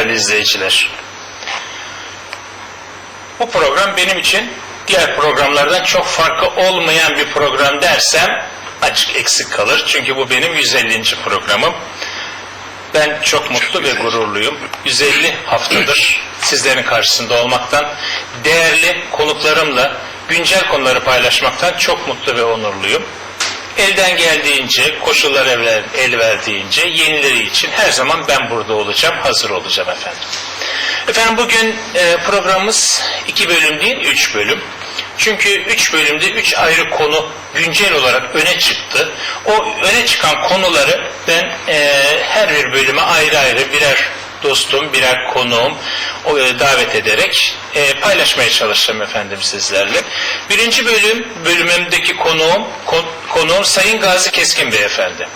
değerli izleyiciler. Bu program benim için diğer programlardan çok farkı olmayan bir program dersem açık eksik kalır. Çünkü bu benim 150. programım. Ben çok mutlu ve gururluyum. 150 haftadır sizlerin karşısında olmaktan, değerli konuklarımla güncel konuları paylaşmaktan çok mutlu ve onurluyum. Elden geldiğince, koşullar evler, el verdiğince yenileri için her zaman ben burada olacağım, hazır olacağım efendim. Efendim bugün e, programımız iki bölüm değil, üç bölüm. Çünkü üç bölümde üç ayrı konu güncel olarak öne çıktı. O öne çıkan konuları ben e, her bir bölüme ayrı ayrı birer dostum, birer konuğum davet ederek e, paylaşmaya çalışacağım efendim sizlerle. Birinci bölüm, bölümümdeki konuğum, kon- konuğum Sayın Gazi Keskin Beyefendi.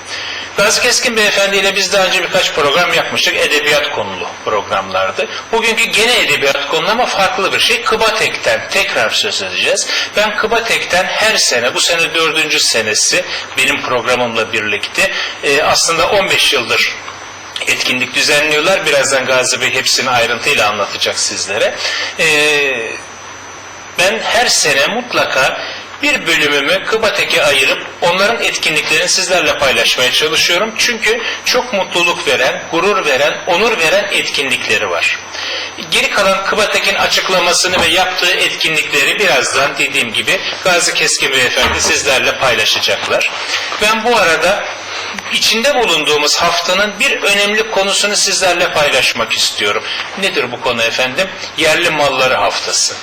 Gazi Keskin Beyefendi ile biz daha önce birkaç program yapmıştık. Edebiyat konulu programlardı. Bugünkü gene edebiyat konulu ama farklı bir şey. Kıbatek'ten tekrar söz edeceğiz. Ben Kıbatek'ten her sene, bu sene dördüncü senesi benim programımla birlikte e, aslında 15 yıldır etkinlik düzenliyorlar. Birazdan Gazi Bey hepsini ayrıntıyla anlatacak sizlere. Ee, ben her sene mutlaka bir bölümümü Kıbatek'e ayırıp onların etkinliklerini sizlerle paylaşmaya çalışıyorum. Çünkü çok mutluluk veren, gurur veren, onur veren etkinlikleri var. Geri kalan Kıbatek'in açıklamasını ve yaptığı etkinlikleri birazdan dediğim gibi Gazi Keskin Beyefendi sizlerle paylaşacaklar. Ben bu arada içinde bulunduğumuz haftanın bir önemli konusunu sizlerle paylaşmak istiyorum. Nedir bu konu efendim? Yerli malları haftası.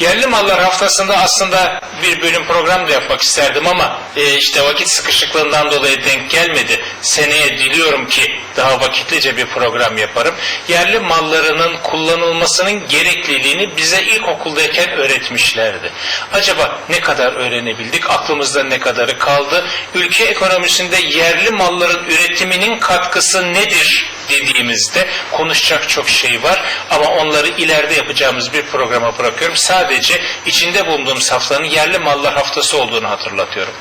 Yerli mallar haftasında aslında bir bölüm program da yapmak isterdim ama e, işte vakit sıkışıklığından dolayı denk gelmedi. Seneye diliyorum ki daha vakitlice bir program yaparım. Yerli mallarının kullanılmasının gerekliliğini bize ilkokuldayken öğretmişlerdi. Acaba ne kadar öğrenebildik? Aklımızda ne kadarı kaldı? Ülke ekonomisinde yerli malların üretiminin katkısı nedir? dediğimizde konuşacak çok şey var ama onları ileride yapacağımız bir programa bırakıyorum. Sadece içinde bulunduğumuz haftanın yerli mallar haftası olduğunu hatırlatıyorum.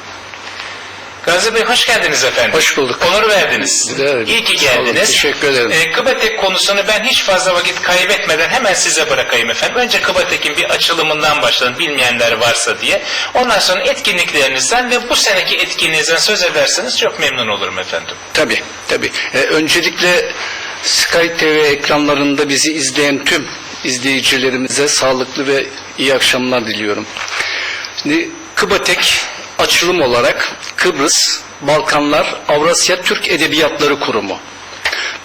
Gazi Bey hoş geldiniz efendim. Hoş bulduk. Onur verdiniz. Evet, İyi ki sağ olun, geldiniz. teşekkür ederim. Ee, Kıbatek konusunu ben hiç fazla vakit kaybetmeden hemen size bırakayım efendim. Önce Kıbatek'in bir açılımından başlayalım bilmeyenler varsa diye. Ondan sonra etkinliklerinizden ve bu seneki etkinliğinizden söz ederseniz çok memnun olurum efendim. Tabii, tabii. Ee, öncelikle Sky TV ekranlarında bizi izleyen tüm izleyicilerimize sağlıklı ve iyi akşamlar diliyorum. Şimdi Kıbatek açılım olarak Kıbrıs, Balkanlar, Avrasya Türk Edebiyatları Kurumu.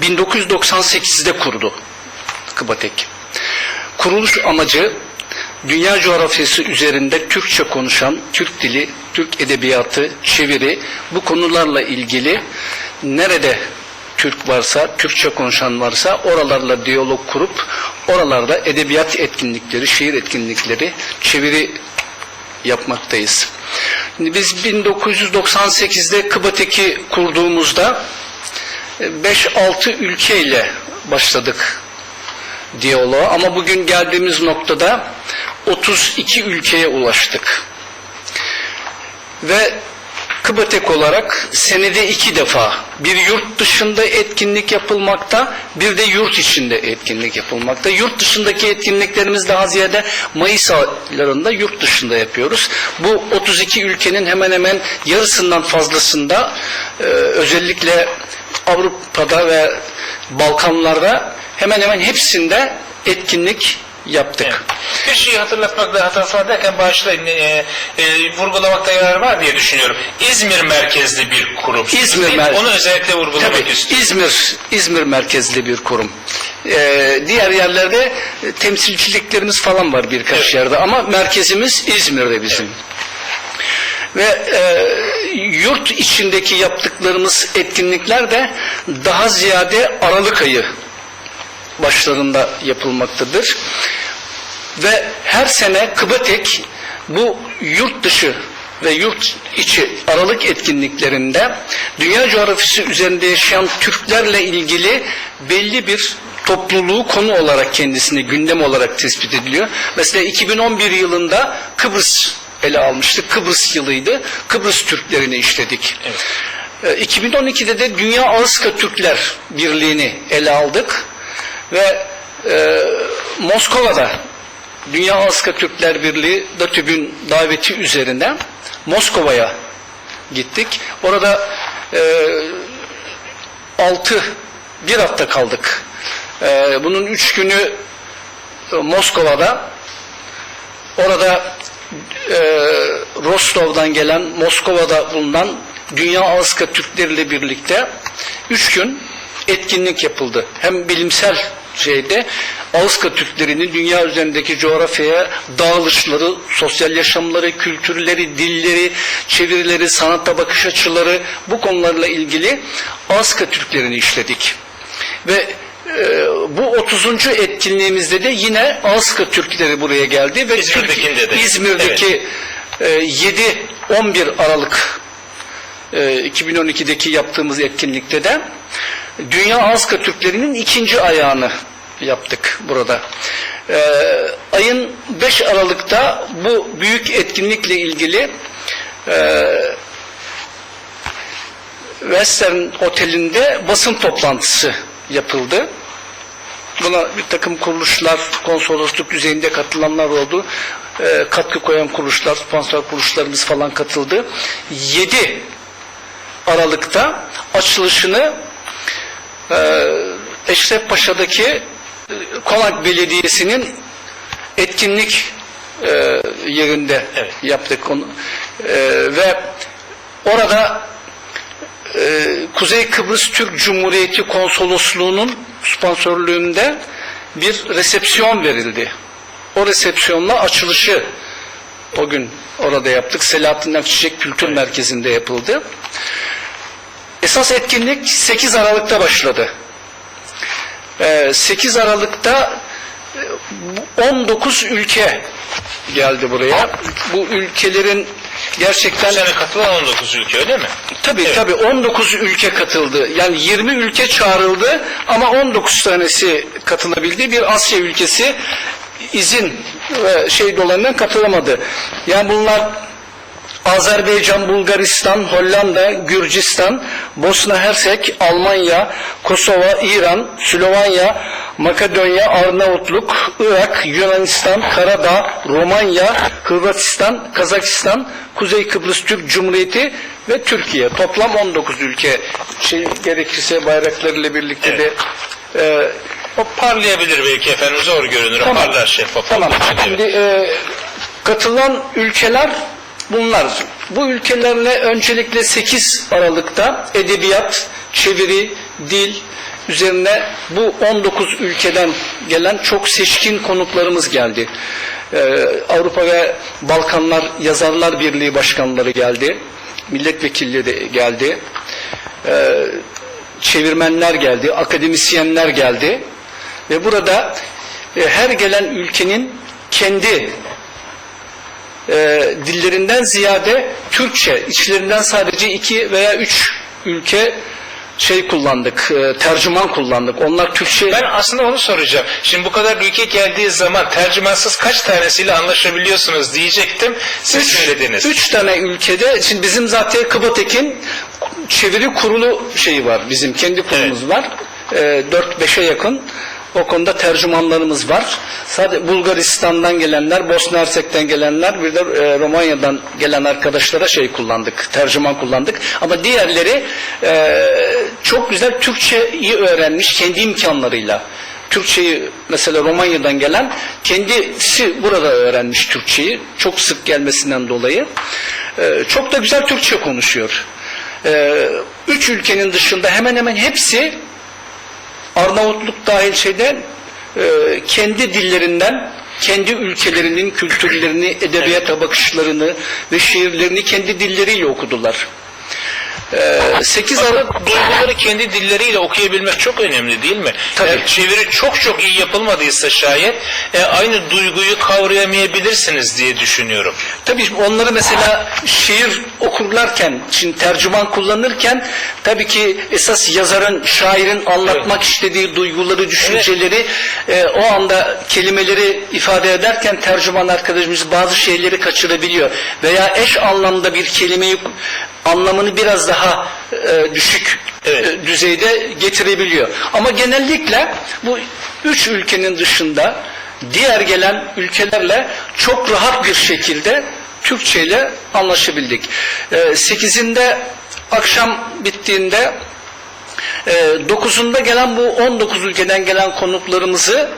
1998'de kurdu Kıbatek. Kuruluş amacı dünya coğrafyası üzerinde Türkçe konuşan, Türk dili, Türk edebiyatı, çeviri bu konularla ilgili nerede Türk varsa, Türkçe konuşan varsa oralarla diyalog kurup oralarda edebiyat etkinlikleri, şiir etkinlikleri, çeviri yapmaktayız. Biz 1998'de Kıbatek'i kurduğumuzda 5-6 ülkeyle başladık diyaloğa ama bugün geldiğimiz noktada 32 ülkeye ulaştık. Ve Kıbatek olarak senede iki defa bir yurt dışında etkinlik yapılmakta bir de yurt içinde etkinlik yapılmakta. Yurt dışındaki etkinliklerimiz daha ziyade Mayıs aylarında yurt dışında yapıyoruz. Bu 32 ülkenin hemen hemen yarısından fazlasında e, özellikle Avrupa'da ve Balkanlarda hemen hemen hepsinde etkinlik yaptık. Evet. Bir şeyi hatırlatmakta hatası var derken bağışlayın e, e, vurgulamakta yarar var diye düşünüyorum. İzmir merkezli bir kurum. İzmir mer- Onu özellikle vurgulamak Tabii, istiyorum. İzmir, İzmir merkezli bir kurum. Ee, diğer yerlerde e, temsilciliklerimiz falan var birkaç Evet. yerde ama merkezimiz İzmir'de bizim. Ve e, yurt içindeki yaptıklarımız etkinlikler de daha ziyade Aralık ayı başlarında yapılmaktadır. Ve her sene Kıbatek bu yurt dışı ve yurt içi aralık etkinliklerinde dünya coğrafyası üzerinde yaşayan Türklerle ilgili belli bir topluluğu konu olarak kendisini gündem olarak tespit ediliyor. Mesela 2011 yılında Kıbrıs ele almıştık. Kıbrıs yılıydı. Kıbrıs Türklerini işledik. Evet. E, 2012'de de Dünya Ağızka Türkler Birliği'ni ele aldık ve e, Moskova'da Dünya Ağızka Türkler Birliği DATÜB'ün daveti üzerine Moskova'ya gittik. Orada e, 6 bir hafta kaldık. E, bunun üç günü e, Moskova'da orada e, Rostov'dan gelen Moskova'da bulunan Dünya Ağızka Türkleri ile birlikte üç gün etkinlik yapıldı. Hem bilimsel şeyde Ağızka Türklerinin dünya üzerindeki coğrafyaya dağılışları, sosyal yaşamları, kültürleri, dilleri, çevirileri, sanatta bakış açıları bu konularla ilgili Ağızka Türklerini işledik. Ve e, bu 30. etkinliğimizde de yine Ağızka Türkleri buraya geldi ve İzmir'dekinde Türkiye- de. İzmir'deki e, 7-11 Aralık e, 2012'deki yaptığımız etkinlikte de Dünya Ağızka Türklerinin ikinci ayağını yaptık burada. E, ayın 5 Aralık'ta bu büyük etkinlikle ilgili e, Western Oteli'nde basın toplantısı yapıldı. Buna bir takım kuruluşlar, konsolosluk düzeyinde katılanlar oldu. Ee, katkı koyan kuruluşlar, sponsor kuruluşlarımız falan katıldı. 7 Aralık'ta açılışını e, Eşref Paşa'daki e, Konak Belediyesi'nin etkinlik e, yerinde Evet. yaptık onu. E, ve orada e, Kuzey Kıbrıs Türk Cumhuriyeti Konsolosluğu'nun sponsorluğunda bir resepsiyon verildi. O resepsiyonla açılışı o gün orada yaptık. Selahattin Akçiçek Kültür Merkezi'nde yapıldı. Esas etkinlik 8 Aralık'ta başladı. Ee, 8 Aralık'ta e, 19 ülke geldi buraya. Bu ülkelerin gerçekten Bu sene katılan 19 ülke öyle mi? Tabii Evet. tabii 19 ülke katıldı. Yani 20 ülke çağrıldı ama 19 tanesi katılabildi. Bir Asya ülkesi izin ve şey dolayından katılamadı. Yani bunlar Azerbaycan, Bulgaristan, Hollanda, Gürcistan, Bosna Hersek, Almanya, Kosova, İran, Slovenya, Makedonya, Arnavutluk, Irak, Yunanistan, Karadağ, Romanya, Hırvatistan, Kazakistan, Kuzey Kıbrıs Türk Cumhuriyeti ve Türkiye. Toplam 19 ülke. Şey gerekirse bayraklarıyla birlikte de e, O parlayabilir belki efendim zor görünür. Tamam. parlar şeffaf Tamam. için, evet. Şimdi e, katılan ülkeler bunlar. Bu ülkelerle öncelikle 8 Aralık'ta edebiyat, çeviri, dil üzerine bu 19 ülkeden gelen çok seçkin konuklarımız geldi. E, Avrupa ve Balkanlar Yazarlar Birliği başkanları geldi. Milletvekilleri geldi. E, çevirmenler geldi, akademisyenler geldi. Ve burada e, her gelen ülkenin kendi e, dillerinden ziyade Türkçe, içlerinden sadece iki veya üç ülke şey kullandık, e, tercüman kullandık. Onlar Türkçe Ben aslında onu soracağım. Şimdi bu kadar ülke geldiği zaman tercümansız kaç tanesiyle anlaşabiliyorsunuz diyecektim. Siz söylediniz. Üç tane ülkede, şimdi bizim zaten Kıbatek'in çeviri kurulu şeyi var, bizim kendi kurulumuz var. E, 4-5'e yakın. O konuda tercümanlarımız var. Sadece Bulgaristan'dan gelenler, Bosna Hersek'ten gelenler, bir de e, Romanya'dan gelen arkadaşlara şey kullandık, tercüman kullandık. Ama diğerleri e, çok güzel Türkçeyi öğrenmiş kendi imkanlarıyla. Türkçeyi mesela Romanya'dan gelen kendisi burada öğrenmiş Türkçeyi çok sık gelmesinden dolayı Ee, çok da güzel Türkçe konuşuyor. Ee, üç ülkenin dışında hemen hemen hepsi Arnavutluk dahil şeyde e, kendi dillerinden kendi ülkelerinin kültürlerini, edebiyata bakışlarını ve şiirlerini kendi dilleriyle okudular. Ee, 8 Aralık Duyguları kendi dilleriyle okuyabilmek çok önemli değil mi? Tabii. Eğer çeviri çok çok iyi yapılmadıysa şayet e, aynı duyguyu kavrayamayabilirsiniz diye düşünüyorum. Tabii onları mesela şiir okurlarken, şimdi tercüman kullanırken tabii ki esas yazarın, şairin anlatmak istediği duyguları, düşünceleri e, o anda kelimeleri ifade ederken tercüman arkadaşımız bazı şeyleri kaçırabiliyor. Veya eş anlamda bir kelimeyi anlamını biraz daha e, düşük Evet. e, düzeyde getirebiliyor. Ama genellikle bu üç ülkenin dışında diğer gelen ülkelerle çok rahat bir şekilde Türkçe ile anlaşabildik. E, sekizinde akşam bittiğinde e, 9'unda gelen bu 19 ülkeden gelen konuklarımızı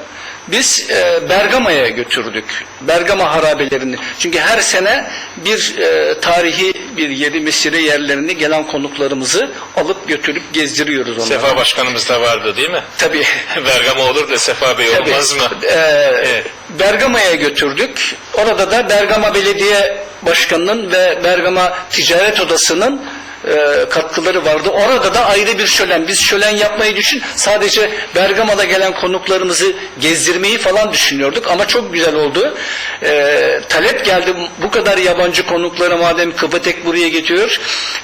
biz e, Bergama'ya götürdük. Bergama harabelerini. Çünkü her sene bir e, tarihi bir yeri, mesire yerlerini gelen konuklarımızı alıp götürüp gezdiriyoruz onlara. Sefa Başkanımız da vardı değil mi? Tabii. Bergama olur da Sefa Bey Tabii. olmaz mı? Ee, Evet. Bergama'ya götürdük. Orada da Bergama Belediye Başkanı'nın ve Bergama Ticaret Odası'nın e, katkıları vardı. Orada da ayrı bir şölen. Biz şölen yapmayı düşün. Sadece Bergama'da gelen konuklarımızı gezdirmeyi falan düşünüyorduk ama çok güzel oldu. E, talep geldi. Bu kadar yabancı konukları madem Kıpatek buraya getiriyor.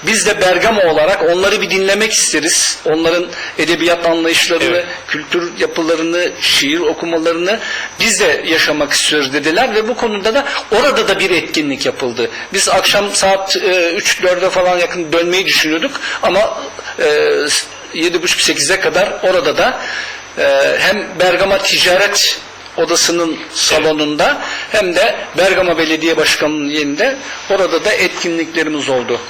Biz de Bergama olarak onları bir dinlemek isteriz. Onların edebiyat anlayışlarını, Evet. kültür yapılarını, şiir okumalarını biz de yaşamak istiyoruz dediler ve bu konuda da orada da bir etkinlik yapıldı. Biz akşam saat e, 3-4'e falan yakın dönmeyi düşünüyorduk ama e, 7.30-8'e kadar orada da e, hem Bergama Ticaret Odası'nın salonunda hem de Bergama Belediye Başkanı'nın yerinde orada da etkinliklerimiz oldu.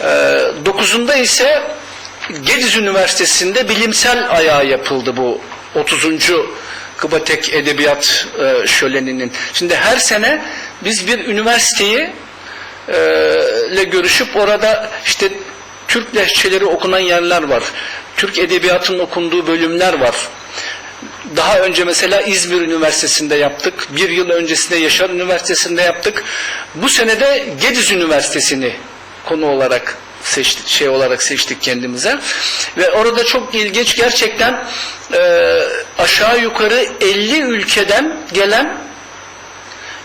Ee, Dokuzunda ise Gediz Üniversitesi'nde bilimsel ayağı yapıldı bu 30. Kıbatek Edebiyat e, Şöleni'nin. Şimdi her sene biz bir üniversiteyi e, ile görüşüp orada işte Türk lehçeleri okunan yerler var. Türk edebiyatının okunduğu bölümler var. Daha önce mesela İzmir Üniversitesi'nde yaptık. Bir yıl öncesinde Yaşar Üniversitesi'nde yaptık. Bu sene de Gediz Üniversitesi'ni konu olarak seçtik, şey olarak seçtik kendimize. Ve orada çok ilginç gerçekten e, aşağı yukarı 50 ülkeden gelen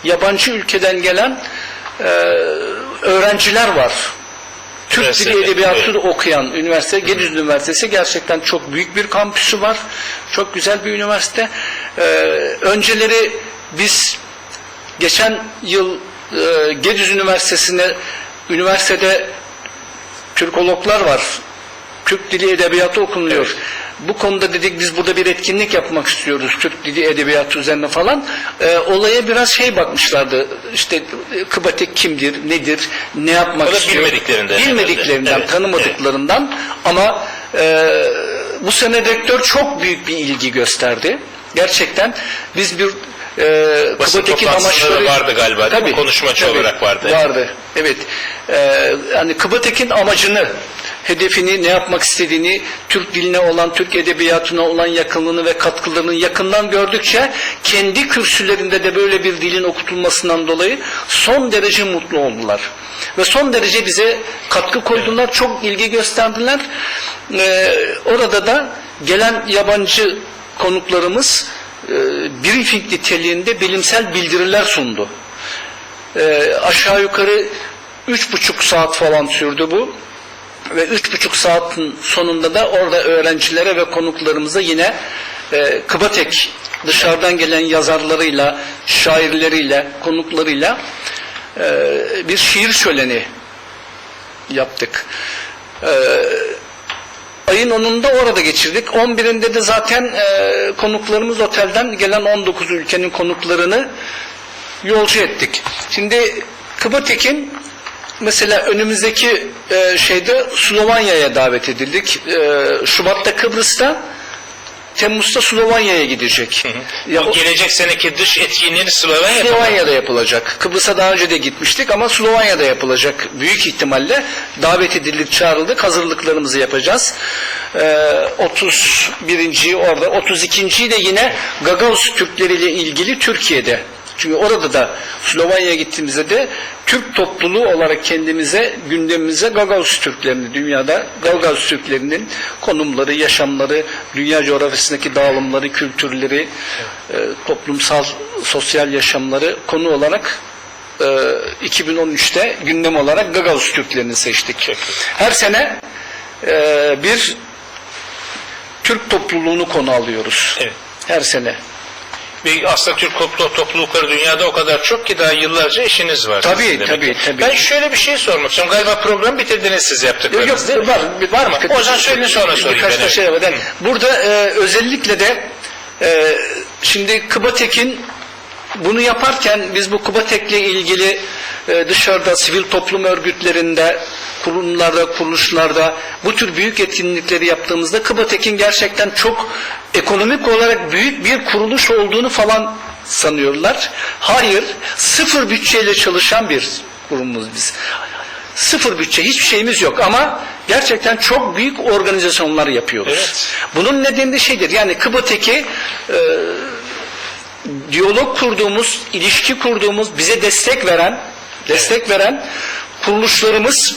yabancı ülkeden gelen e, öğrenciler var. Türk Dili Edebiyatı evet. okuyan üniversite, Gediz Üniversitesi gerçekten çok büyük bir kampüsü var. Çok güzel bir üniversite. Ee, önceleri biz geçen yıl e, Gediz Üniversitesi'ne üniversitede Türkologlar var. Türk Dili Edebiyatı okunuluyor. Bu konuda dedik biz burada bir etkinlik yapmak istiyoruz. Türk Dili Edebiyatı üzerine falan. Ee, olaya biraz şey bakmışlardı. İşte e, Kıbatek kimdir, nedir, ne yapmak istiyor. bilmediklerinden Bilmediklerinden. Evet, tanımadıklarından ama e, bu sene rektör çok büyük bir ilgi gösterdi. Gerçekten biz bir e, Basın amaçları vardı galiba mi? Konuşmacı olarak vardı. Vardı. Evet. Ee, yani Kıbatek'in amacını, hedefini, ne yapmak istediğini, Türk diline olan, Türk edebiyatına olan yakınlığını ve katkılarını yakından gördükçe kendi kürsülerinde de böyle bir dilin okutulmasından dolayı son derece mutlu oldular. Ve son derece bize katkı koydular, çok ilgi gösterdiler. Ee, orada da gelen yabancı konuklarımız e, briefing niteliğinde bilimsel bildiriler sundu. E, aşağı yukarı üç buçuk saat falan sürdü bu. Ve üç buçuk saatin sonunda da orada öğrencilere ve konuklarımıza yine e, Kıbatek dışarıdan gelen yazarlarıyla, şairleriyle, konuklarıyla e, bir şiir şöleni yaptık. E, ayın 10'unda orada geçirdik. 11'inde de zaten e, konuklarımız otelden gelen 19 ülkenin konuklarını yolcu ettik. Şimdi Kıbatek'in mesela önümüzdeki e, şeyde Slovanya'ya davet edildik. E, Şubat'ta Kıbrıs'ta Temmuz'da Slovanya'ya gidecek. Ya, Bu o- gelecek seneki dış etkinliğini yapacak. Slovanya'da yapılacak. Kıbrıs'a daha önce de gitmiştik ama Slovanya'da yapılacak. Büyük ihtimalle davet edildik, çağrıldık. Hazırlıklarımızı yapacağız. Ee, 31. orada, 32. de yine Gagavuz Türkleriyle ilgili Türkiye'de. Çünkü orada da Slovanya'ya gittiğimizde de Türk topluluğu olarak kendimize, gündemimize Gagavuz Türklerini, dünyada Gagavuz Türklerinin konumları, yaşamları, dünya coğrafyasındaki dağılımları, kültürleri, e, toplumsal, sosyal yaşamları konu olarak e, 2013'te gündem olarak Gagavuz Türklerini seçtik. Her sene e, bir Türk topluluğunu konu alıyoruz. Evet. Her sene. Bir aslında Türk toplu- toplulukları dünyada o kadar çok ki daha yıllarca işiniz var. Tabii, tabii, tabii. Ben şöyle bir şey sormak istiyorum. Galiba program bitirdiniz siz yaptıklarınız Yok, mi? var. Var mı? O zaman söyleyin sonra sorayım. Birkaç da şey var. Burada e, özellikle de e, şimdi Kıbatek'in bunu yaparken biz bu Kıbatek'le ilgili e, dışarıda sivil toplum örgütlerinde, kurumlarda, kuruluşlarda bu tür büyük etkinlikleri yaptığımızda Kıbatek'in gerçekten çok ekonomik olarak büyük bir kuruluş olduğunu falan sanıyorlar. Hayır, sıfır bütçeyle çalışan bir kurumuz biz. Sıfır bütçe, hiçbir şeyimiz yok ama gerçekten çok büyük organizasyonlar yapıyoruz. Evet. Bunun nedeni de şeydir, yani Kıbatek'i e, diyalog kurduğumuz, ilişki kurduğumuz, bize destek veren, destek veren kuruluşlarımız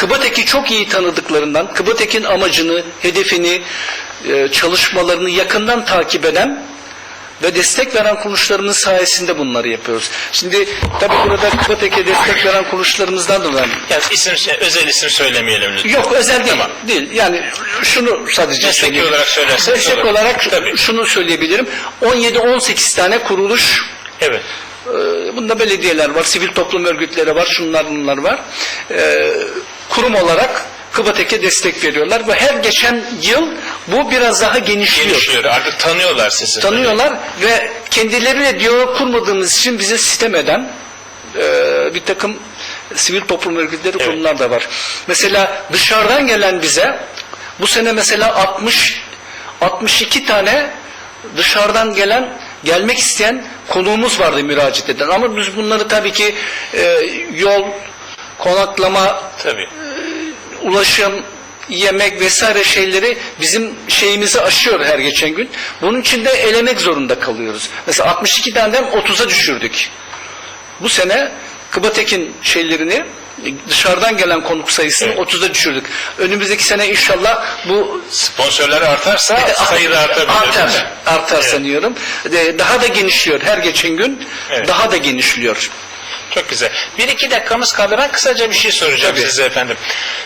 Kıbatek'i çok iyi tanıdıklarından, Kıbatek'in amacını, hedefini, e, çalışmalarını yakından takip eden ve destek veren kuruluşlarımız sayesinde bunları yapıyoruz. Şimdi tabii burada Kıbatek'e destek veren kuruluşlarımızdan dolayı Yani isim, özel isim söylemeyelim lütfen. Yok özel değil. Tamam. Değil. Yani şunu sadece söyleyeyim. olarak söylerseniz Meslek olur. olarak Tabii. şunu söyleyebilirim. 17-18 tane kuruluş Evet. E, Bunda belediyeler var, sivil toplum örgütleri var, şunlar bunlar var. E, kurum olarak Kıbatek'e destek veriyorlar ve her geçen yıl bu biraz daha genişliyor. Genişliyor. Artık tanıyorlar sizi. Tanıyorlar ve kendileriyle diyalog kurmadığımız için bize sistem eden e, bir takım sivil toplum örgütleri Evet. kurumlar da var. Mesela dışarıdan gelen bize bu sene mesela 60 62 tane dışarıdan gelen gelmek isteyen konuğumuz vardı müracaat eden ama biz bunları tabii ki e, yol konaklama Tabii. ulaşım, yemek vesaire şeyleri bizim şeyimizi aşıyor her geçen gün. Bunun için de elemek zorunda kalıyoruz. Mesela 62 taneden 30'a düşürdük. Bu sene Kıbatek'in şeylerini dışarıdan gelen konuk sayısını Evet. 30'a düşürdük. Önümüzdeki sene inşallah bu Sponsorlar artarsa sayı da artabilir. artar, artar Evet. sanıyorum. Daha da genişliyor her geçen gün. Evet. Daha da genişliyor. Çok güzel. Bir iki dakikamız kaldı. Ben kısaca bir şey soracağım Tabii. size efendim.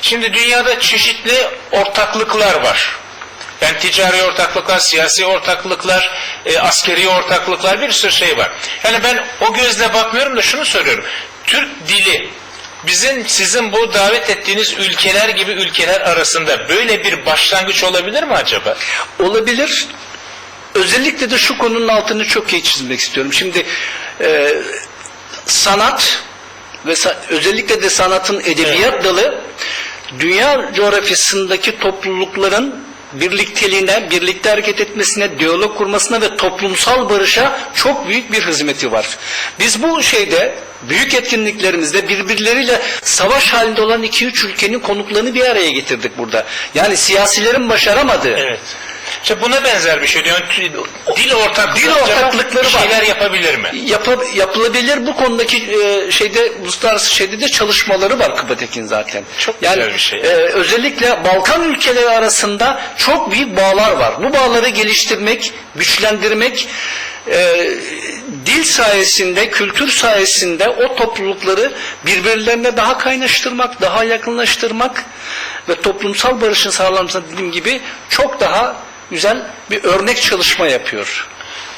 Şimdi dünyada çeşitli ortaklıklar var. Yani ticari ortaklıklar, siyasi ortaklıklar, e, askeri ortaklıklar bir sürü şey var. Yani ben o gözle bakmıyorum da şunu soruyorum. Türk dili bizim sizin bu davet ettiğiniz ülkeler gibi ülkeler arasında böyle bir başlangıç olabilir mi acaba? olabilir. Özellikle de şu konunun altını çok iyi çizmek istiyorum. Şimdi e, sanat ve sa- özellikle de sanatın edebiyat dalı dünya coğrafyasındaki toplulukların birlikteliğine, birlikte hareket etmesine, diyalog kurmasına ve toplumsal barışa çok büyük bir hizmeti var. Biz bu şeyde büyük etkinliklerimizde birbirleriyle savaş halinde olan iki üç ülkenin konuklarını bir araya getirdik burada. Yani siyasilerin başaramadığı, Evet. İşte buna benzer bir şey diyor. Dil ortaklıkları, Dil ortaklıkları bir var. şeyler yapabilir mi? Yapa- yapılabilir bu konudaki e, şeyde uluslararası şeyde de çalışmaları var Kıbatek'in zaten. Çok yani, güzel bir şey. e, özellikle Balkan ülkeleri arasında çok büyük bağlar var. Bu bağları geliştirmek, güçlendirmek e, dil sayesinde, kültür sayesinde o toplulukları birbirlerine daha kaynaştırmak, daha yakınlaştırmak ve toplumsal barışın sağlanmasına dediğim gibi çok daha güzel bir örnek çalışma yapıyor.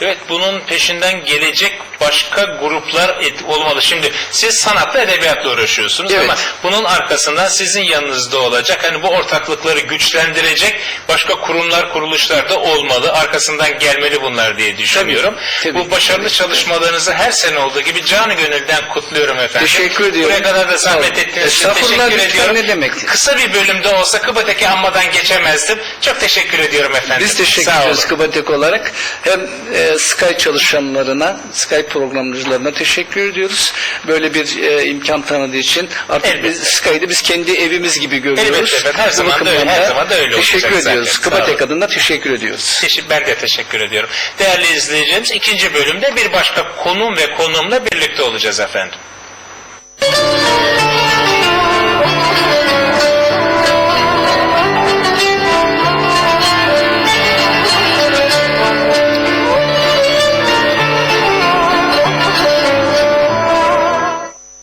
Evet bunun peşinden gelecek başka gruplar et- olmalı. Şimdi siz sanatla edebiyatla uğraşıyorsunuz Evet. ama bunun arkasından sizin yanınızda olacak. Hani bu ortaklıkları güçlendirecek başka kurumlar kuruluşlar da olmalı. Arkasından gelmeli bunlar diye düşünüyorum. tabii, bu başarılı tabii. çalışmalarınızı her sene olduğu gibi canı gönülden kutluyorum efendim. Teşekkür ediyorum. Buraya kadar da zahmet için Estağfurullah, teşekkür ediyorum. ne demek. Kısa bir bölümde olsa Kıba'daki anmadan geçemezdim. Çok teşekkür ediyorum efendim. Biz teşekkür ederiz Kıbatek olarak. Hem e, Sky çalışanlarına, Sky programcılarına teşekkür ediyoruz. Böyle bir e, imkan tanıdığı için. Artık Elbette. biz Sky'ı biz kendi evimiz gibi görüyoruz. Elbette her Bu zaman da öyle, her zaman da öyle Teşekkür olacak ediyoruz. zaten. Sağ Kıbatek adına teşekkür ediyoruz. Teşekkür, ben de teşekkür ediyorum. Değerli izleyicilerimiz ikinci bölümde bir başka konum ve konumla birlikte olacağız efendim.